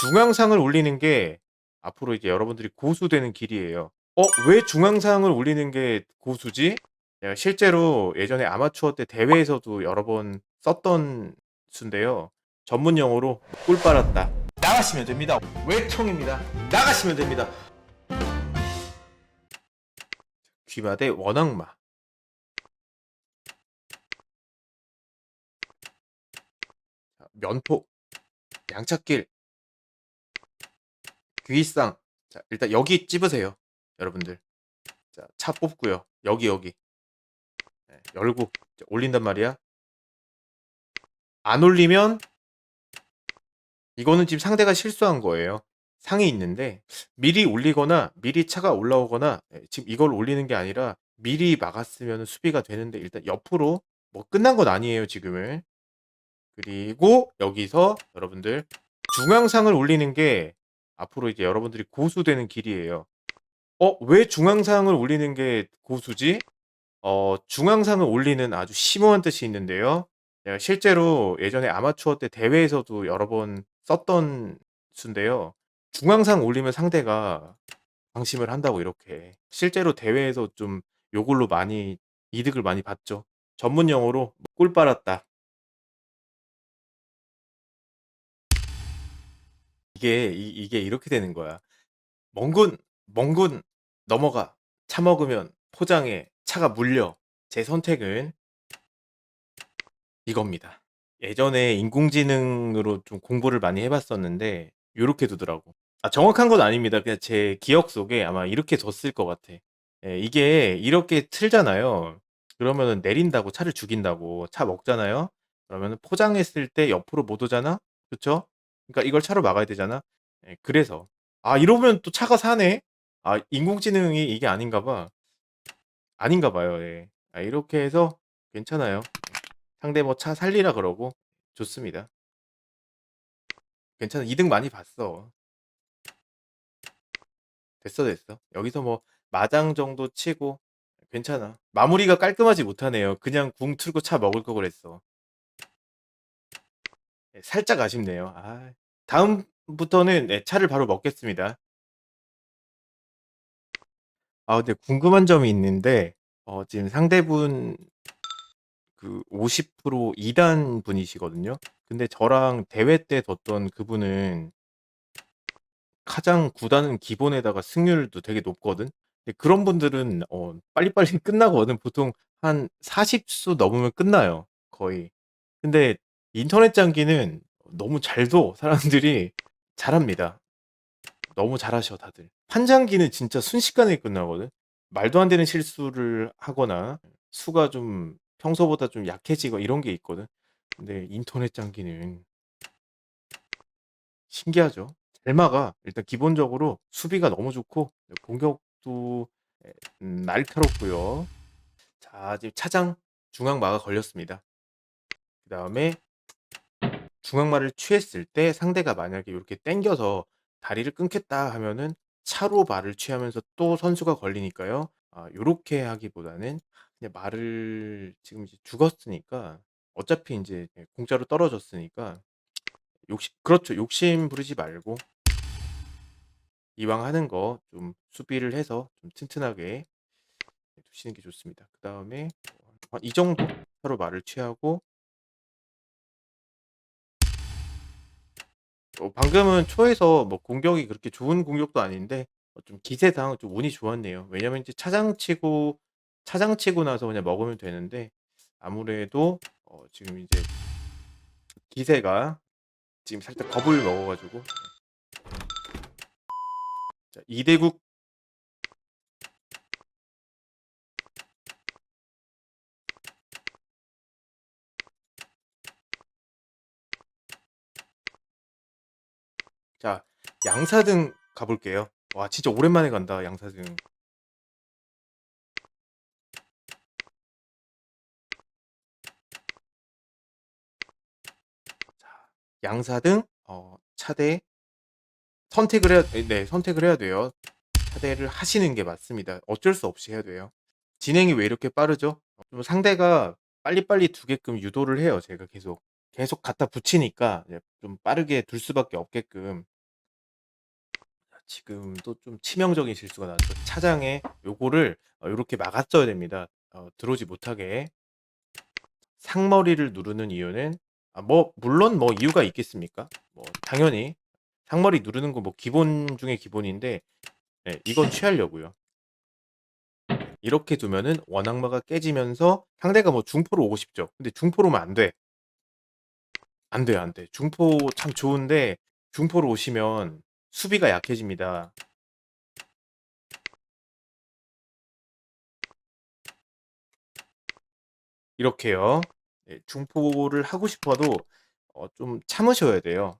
중앙상을 올리는 게 앞으로 이제 여러분들이 고수 되는 길이에요. 어, 왜 중앙상을 올리는 게 고수지? 실제로 예전에 아마추어 때 대회에서도 여러 번 썼던 수인데요. 전문 용어로 꿀 빨았다. 나가시면 됩니다. 외통입니다. 나가시면 됩니다. 귀마 대 원악마. 자, 면포, 양찻길, 귀상. 자, 일단 여기 찝으세요. 여러분들. 자, 차 뽑고요. 여기 여기. 네, 열고 자, 올린단 말이야. 안 올리면 이거는 지금 상대가 실수한 거예요. 상이 있는데 미리 올리거나 미리 차가 올라오거나 예, 지금 이걸 올리는 게 아니라 미리 막았으면 수비가 되는데 일단 옆으로 뭐 끝난 건 아니에요 지금은 그리고 여기서 여러분들 중앙상을 올리는 게 앞으로 이제 여러분들이 고수 되는 길이에요. 어, 왜 중앙상을 올리는 게 고수지? 어, 중앙상을 올리는 아주 심오한 뜻이 있는데요. 제가 실제로 예전에 아마추어 때 대회에서도 여러 번 썼던 수인데요. 중앙상 올리면 상대가 방심을 한다고 이렇게. 실제로 대회에서 좀 요걸로 많이 이득을 많이 봤죠. 전문 용어로 꿀 빨았다. 이게 이, 이게 이렇게 되는 거야. 멍군 멍군 넘어가 차 먹으면 포장해 차가 물려 제 선택은 이겁니다. 예전에 인공지능으로 좀 공부를 많이 해 봤었는데 요렇게 두더라고. 아 정확한 건 아닙니다. 그냥 제 기억 속에 아마 이렇게 뒀을 것 같아. 예, 이게 이렇게 틀잖아요. 그러면은 내린다고 차를 죽인다고 차 먹잖아요. 그러면은 포장했을 때 옆으로 못 오잖아. 그쵸? 그러니까 이걸 차로 막아야 되잖아. 예, 그래서 아 이러면 또 차가 사네. 아 인공지능이 이게 아닌가 봐. 아닌가 봐요. 예. 아 이렇게 해서 괜찮아요. 상대 뭐 차 살리라 그러고 좋습니다. 괜찮아. 이득 많이 봤어. 됐어, 됐어. 여기서 뭐 마장 정도 치고 괜찮아. 마무리가 깔끔하지 못하네요. 그냥 궁 틀고 차 먹을 거 그랬어. 예, 살짝 아쉽네요. 아, 다음부터는 네, 차를 바로 먹겠습니다. 아, 근데 궁금한 점이 있는데 어, 지금 상대분 그 50% 2 단 분이시거든요. 근데 저랑 대회 때 뒀던 그분은 가장 구단은 기본에다가 승률도 되게 높거든. 근데 그런 분들은 어 빨리빨리 끝나거든. 보통 한 40 수 넘으면 끝나요. 거의. 근데 인터넷 장기는 너무 잘 둬. 사람들이 잘합니다. 너무 잘하셔 다들. 판장기는 진짜 순식간에 끝나거든. 말도 안 되는 실수를 하거나 수가 좀 평소보다 좀 약해지고 이런 게 있거든. 근데 인터넷 장기는 신기하죠. 잘 막아. 일단 기본적으로 수비가 너무 좋고 공격도 에, 음, 날카롭고요. 자, 지금 차장 중앙마가 걸렸습니다. 그 다음에 중앙마를 취했을 때 상대가 만약에 이렇게 당겨서 다리를 끊겠다 하면은 차로 말을 취하면서 또 선수가 걸리니까요. 아, 요렇게 하기보다는 그냥 말을 지금 이제 죽었으니까 어차피 이제 공짜로 떨어졌으니까 욕심 그렇죠. 욕심 부리지 말고 이왕 하는 거 좀 수비를 해서 좀 튼튼하게 두시는 게 좋습니다. 그다음에 한이 정도 서로 말을 취하고 어 방금은 초에서 뭐 공격이 그렇게 좋은 공격도 아닌데 어 좀 기세상 좀 운이 좋았네요. 왜냐면 이제 차장 치고 차장 치고 나서 그냥 먹으면 되는데 아무래도 어 지금 이제 기세가 지금 살짝 겁을 먹어 가지고 자 이대국 자 양사등 가 볼게요. 와 진짜 오랜만에 간다 양사등. 자 양사등 어 차대 선택을 해야 네 선택을 해야 돼요. 차대를 하시는 게 맞습니다. 어쩔 수 없이 해야 돼요. 진행이 왜 이렇게 빠르죠? 어좀 상대가 빨리빨리 두게끔 유도를 해요 제가 계속. 계속 갖다 붙이니까 좀 빠르게 둘 수밖에 없게끔 지금 또좀 치명적인 실수가 나왔죠. 차장에 요거를 어 요렇게 막았어야 됩니다. 어 들어오지 못하게. 상머리를 누르는 이유는 아 뭐 물론 뭐 이유가 있겠습니까? 뭐 당연히 상머리 누르는 거 뭐 기본 중에 기본인데 예 이건 취하려고요. 이렇게 두면은 원악마가 깨지면서 상대가 뭐 중포로 오고 싶죠. 근데 중포로 오면 안 돼. 안 돼요, 안 돼. 중포 참 좋은데 중포로 오시면 수비가 약해집니다. 이렇게요. 예 중포를 하고 싶어도 어 좀 참으셔야 돼요.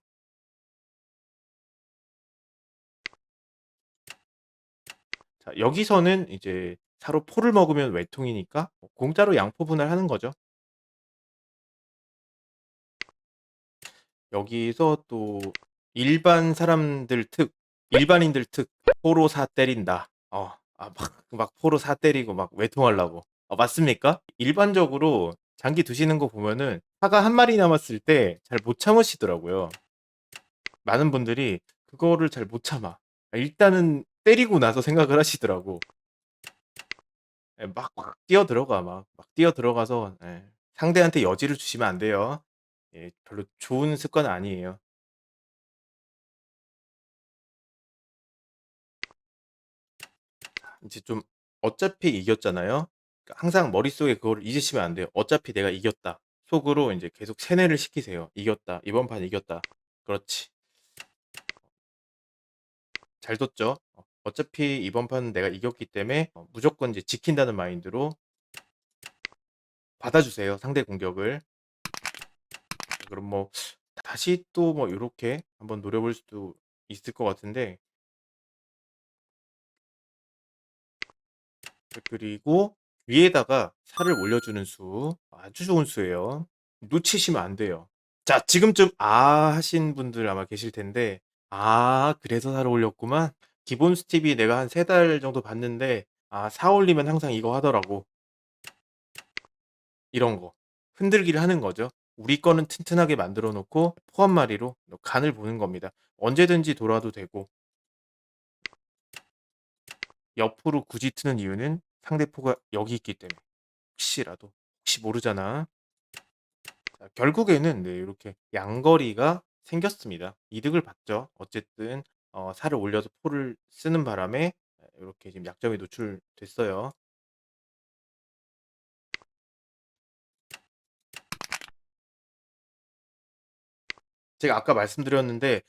자 여기서는 이제 사로 포를 먹으면 외통이니까 뭐 공짜로 양포 분할하는 거죠. 여기서 또 일반 사람들 특, 일반인들 특, 포로 사 때린다. 어, 아, 막, 막 포로 사 때리고 막 외통하려고. 어, 맞습니까? 일반적으로 장기 드시는 거 보면은 사가 한 마리 남았을 때 잘 못 참으시더라고요. 많은 분들이 그거를 잘 못 참아. 일단은 때리고 나서 생각을 하시더라고. 예, 막, 막 뛰어 들어가, 막, 막 뛰어 들어가서, 예, 상대한테 여지를 주시면 안 돼요. 예, 별로 좋은 습관 아니에요. 이제 좀 어차피 이겼잖아요. 그러니까 항상 머릿속에 그거를 잊으시면 안 돼요. 어차피 내가 이겼다. 속으로 이제 계속 세뇌를 시키세요. 이겼다. 이번 판 이겼다. 그렇지. 잘 뒀죠. 어, 어차피 이번 판은 내가 이겼기 때문에 어, 무조건 이제 지킨다는 마인드로 받아주세요. 상대 공격을. 그럼 뭐 다시 또 뭐 요렇게 한번 노려볼 수도 있을 것 같은데 그리고 위에다가 살을 올려주는 수 아주 좋은 수예요. 놓치시면 안 돼요. 자 지금쯤 '아.' 하신 분들 아마 계실 텐데 '아 그래서 살을 올렸구만. 기본 스팁이 내가 한 3달 정도 봤는데 아 사 올리면 항상 이거 하더라고.' 이런 거. 흔들기를 하는 거죠. 우리 거는 튼튼하게 만들어 놓고 포한 마리로 간을 보는 겁니다. 언제든지 돌아도 되고 옆으로 굳이 트는 이유는 상대 포가 여기 있기 때문에. 혹시라도 혹시 모르잖아. 자 결국에는 네 요렇게 양거리가 생겼습니다. 이득을 봤죠. 어쨌든 어 살을 올려서 포를 쓰는 바람에 예 요렇게 지금 약점이 노출됐어요. 제가 아까 말씀드렸는데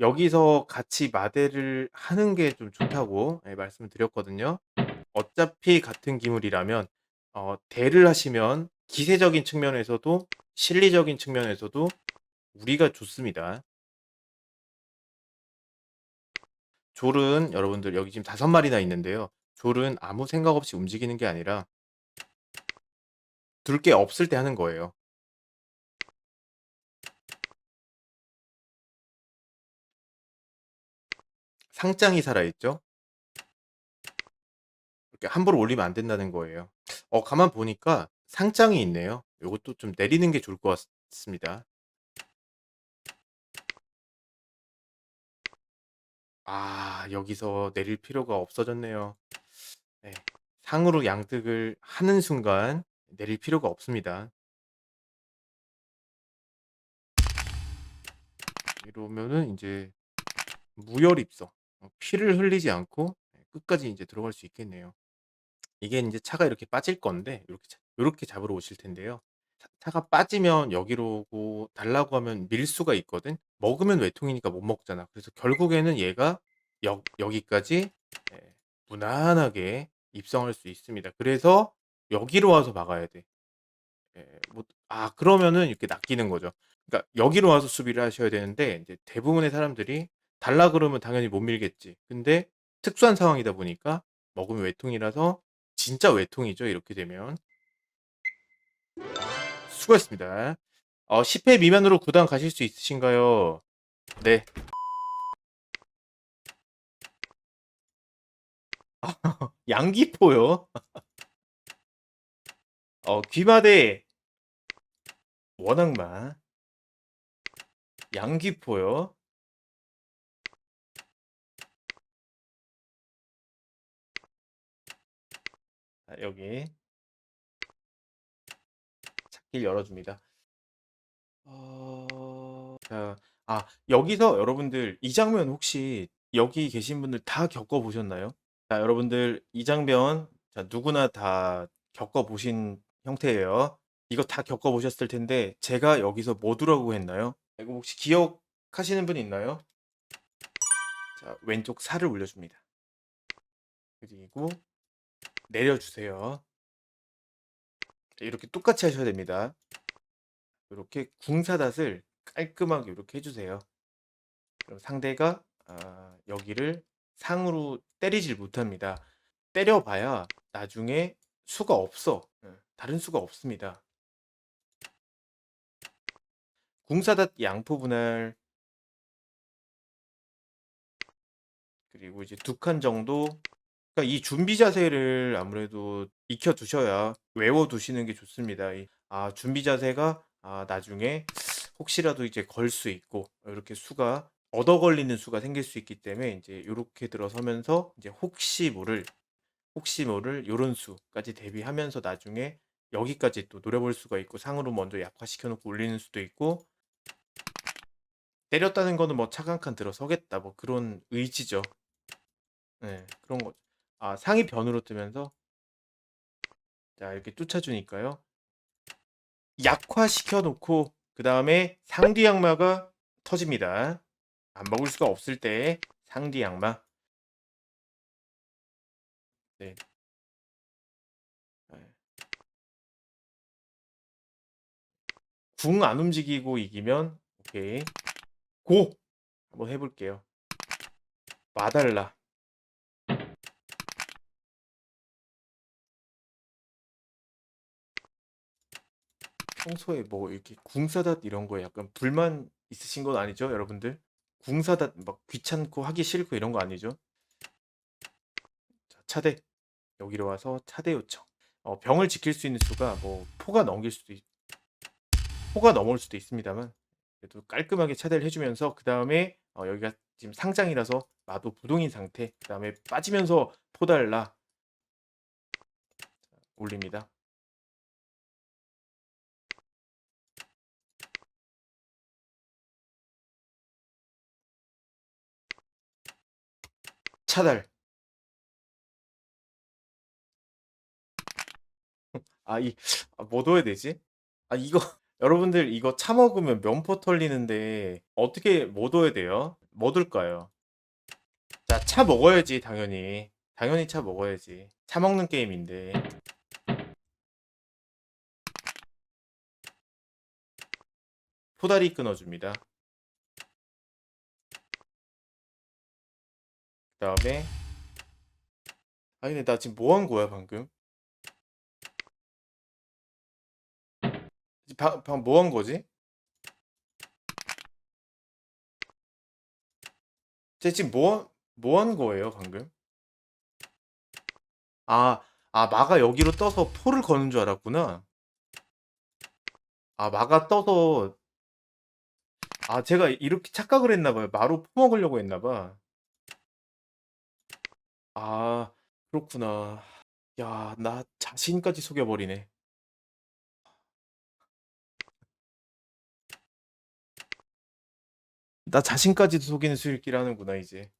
여기서 같이 마대를 하는 게 좀 좋다고 예 말씀을 드렸거든요. 어차피 같은 기물이라면 어 대를 하시면 기세적인 측면에서도 실리적인 측면에서도 우리가 좋습니다. 졸은 여러분들 여기 지금 5 마리나 있는데요. 졸은 아무 생각 없이 움직이는 게 아니라 둘 게 없을 때 하는 거예요. 상장이 살아있죠. 이렇게 함부로 올리면 안 된다는 거예요. 어 가만 보니까 상장이 있네요. 요것도 좀 내리는 게 좋을 것 같습니다. 아 여기서 내릴 필요가 없어졌네요. 네. 상으로 양득을 하는 순간 내릴 필요가 없습니다. 이러면은 인제 무혈 입성 어 피를 흘리지 않고 예 끝까지 인제 들어갈 수 있겠네요. 이게 인제 차가 이렇게 빠질 건데 요렇게 차 요렇게 잡으러 오실 텐데요. 차 차가 빠지면 여기로 오고 달라고 하면 밀 수가 있거든. 먹으면 외통이니까 못 먹잖아. 그래서 결국에는 얘가 여 여기까지 예 무난하게 입성할 수 있습니다. 그래서 여기로 와서 막아야 돼. 예뭐아 그러면은 이렇게 낚이는 거죠. 그러니까 여기로 와서 수비를 하셔야 되는데 인제 대부분의 사람들이 달라 그러면 당연히 못 밀겠지. 근데 특수한 상황이다 보니까 먹으면 외통이라서 진짜 외통이죠, 이렇게 되면. 수고했습니다. 어 10회 미만으로 구단 가실 수 있으신가요? 네. 양기포요? 어 귀마대 원악마 양기포요? 자, 여기 찾기를 열어줍니다. 어... 자, 아 여기서 여러분들 이 장면 혹시 여기 계신 분들 다 겪어 보셨나요? 자, 여러분들 이 장면 자, 누구나 다 겪어 보신 형태예요. 이거 다 겪어 보셨을 텐데 제가 여기서 뭐 두라고 했나요? 이거 혹시 기억하시는 분 있나요? 자, 왼쪽 살을 올려줍니다. 그리고 내려주세요. 자, 이렇게 똑같이 하셔야 됩니다. 이렇게 궁사dat을 깔끔하게 이렇게 해주세요. 그럼 상대가 아, 여기를 상으로 때리질 못합니다. 때려봐야 나중에 수가 없어. 예, 다른 수가 없습니다. 궁사dat 양포 분할 그리고 이제 두 칸 정도 그러니까 이 준비 자세를 아무래도 익혀 두셔야 외워 두시는 게 좋습니다. 이, 아 준비 자세가 아, 나중에 혹시라도 이제 걸 수 있고 이렇게 수가 얻어 걸리는 수가 생길 수 있기 때문에 이제 이렇게 들어서면서 이제 혹시 모를 혹시 모를 요런 수까지 대비하면서 나중에 여기까지 또 노려볼 수가 있고 상으로 먼저 약화시켜 놓고 올리는 수도 있고 때렸다는 거는 뭐 차강 칸 들어서겠다 뭐 그런 의지죠. 네, 그런 거죠. 아, 상이 변으로 뜨면서 자, 이렇게 쫓아주니까요. 약화시켜 놓고 그 다음에 상뒤 양마가 터집니다. 안 먹을 수가 없을 때 상뒤 양마. 네. 궁 안 움직이고 이기면 오케이. 고! 한번 해볼게요. 마달라. 평소에 뭐 이렇게 궁사dat 이런 거에 약간 불만 있으신 건 아니죠, 여러분들? 궁사dat 막 귀찮고 하기 싫고 이런 거 아니죠? 자, 차대. 여기로 와서 차대 요청. 어, 병을 지킬 수 있는 수가 뭐 포가 넘길 수도 있, 포가 넘을 수도 있습니다만 그래도 깔끔하게 차대를 해주면서 그 다음에 어, 여기가 지금 상장이라서 마도 부동인 상태. 그 다음에 빠지면서 포달라 올립니다. 차달. 아, 이, 아, 뭐 넣어야 되지? 아, 이거, 여러분들 이거 차 먹으면 면포 털리는데 어떻게 뭐 넣어야 돼요? 뭐 둘까요? 자, 차 먹어야지, 당연히. 당연히 차 먹어야지. 차 먹는 게임인데. 포다리 끊어줍니다. 그 다음에 아니 근데 나 지금 뭐 한 거야 방금? 방방 뭐한 거지? 제 지금 뭐 뭐 한 거예요 방금? 아, 아 마가 여기로 떠서 포를 거는 줄 알았구나. 아 마가 떠서 아 제가 이렇게 착각을 했나 봐요. 마로 포 먹으려고 했나 봐. 아 그렇구나. 야 나 자신까지 속여버리네. 나 자신까지도 속이는 수일기를 하는구나 이제.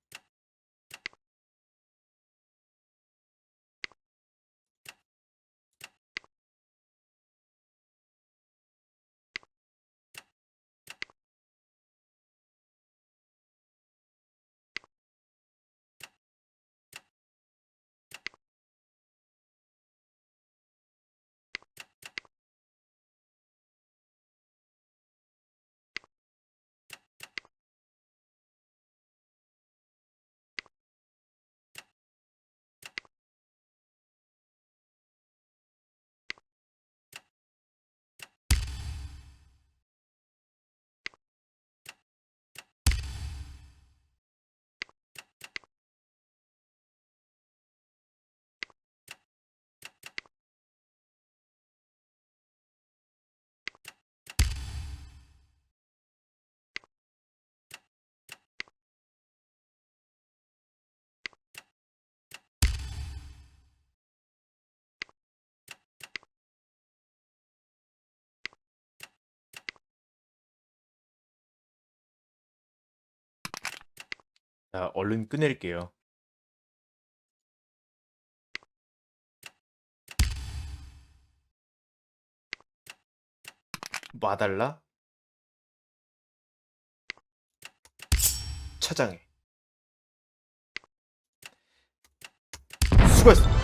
자, 얼른 끝낼게요. 놔달라? 차장해. 수고했습니다.